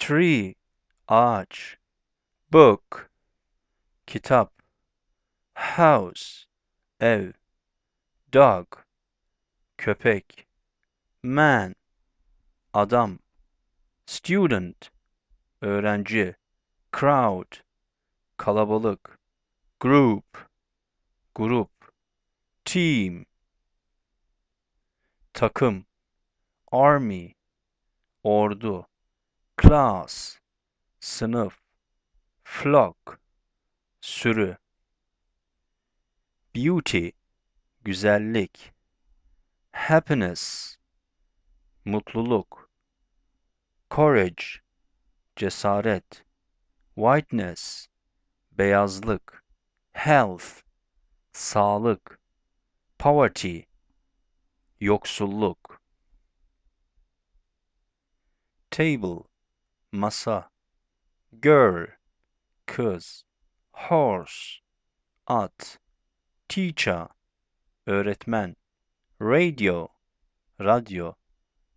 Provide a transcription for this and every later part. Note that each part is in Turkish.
tree, ağaç, book, kitap, house, ev, dog, köpek, man, adam, student, öğrenci, crowd, kalabalık, group, grup, team, takım, army, ordu, class, sınıf, flock, sürü, beauty, güzellik, happiness, mutluluk, courage, cesaret, whiteness, beyazlık, health, sağlık, poverty, yoksulluk, table, masa, girl, kız, horse, at, teacher, öğretmen, radio, radyo,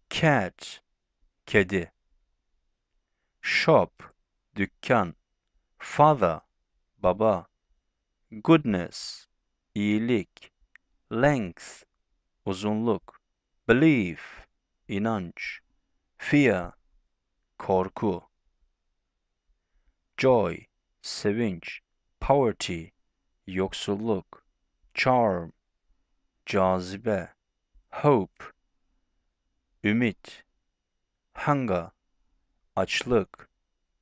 cat, kedi, shop, dükkan, father, baba, goodness, iyilik, length, uzunluk, belief, inanç, fear, korku, joy, sevinç, poverty, yoksulluk, charm, cazibe, hope, ümit, hunger, açlık,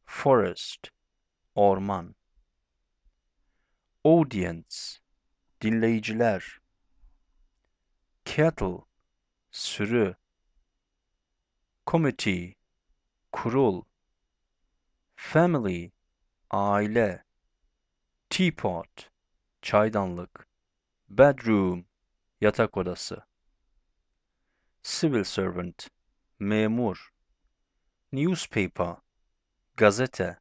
forest, orman, audience, dinleyiciler, cattle, sürü, committee, kurul, family, aile, teapot, çaydanlık, bedroom, yatak odası, civil servant, memur, newspaper, gazete,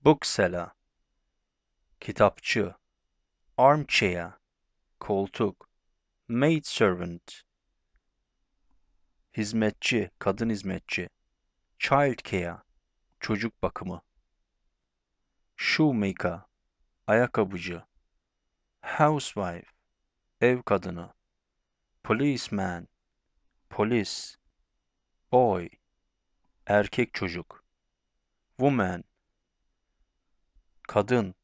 bookseller, kitapçı, armchair, koltuk, maidservant, hizmetçi, kadın hizmetçi, childcare, çocuk bakımı, shoemaker, ayakkabıcı, housewife, ev kadını, policeman, polis, boy, erkek çocuk, woman, kadın,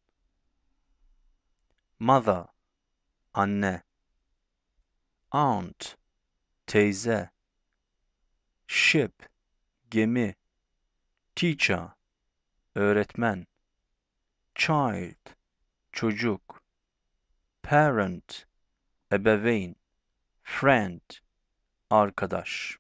mother, anne, aunt, teyze, ship, gemi, teacher, öğretmen, child, çocuk, parent, ebeveyn, friend, arkadaş.